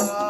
Allah.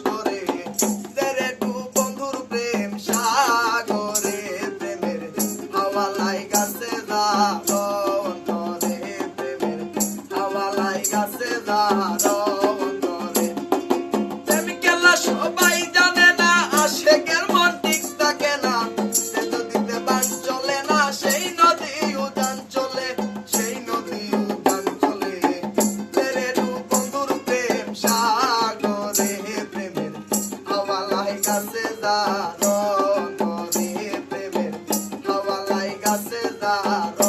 গাছে দারো প্রেমের হাওয়া লাই গাছে দারো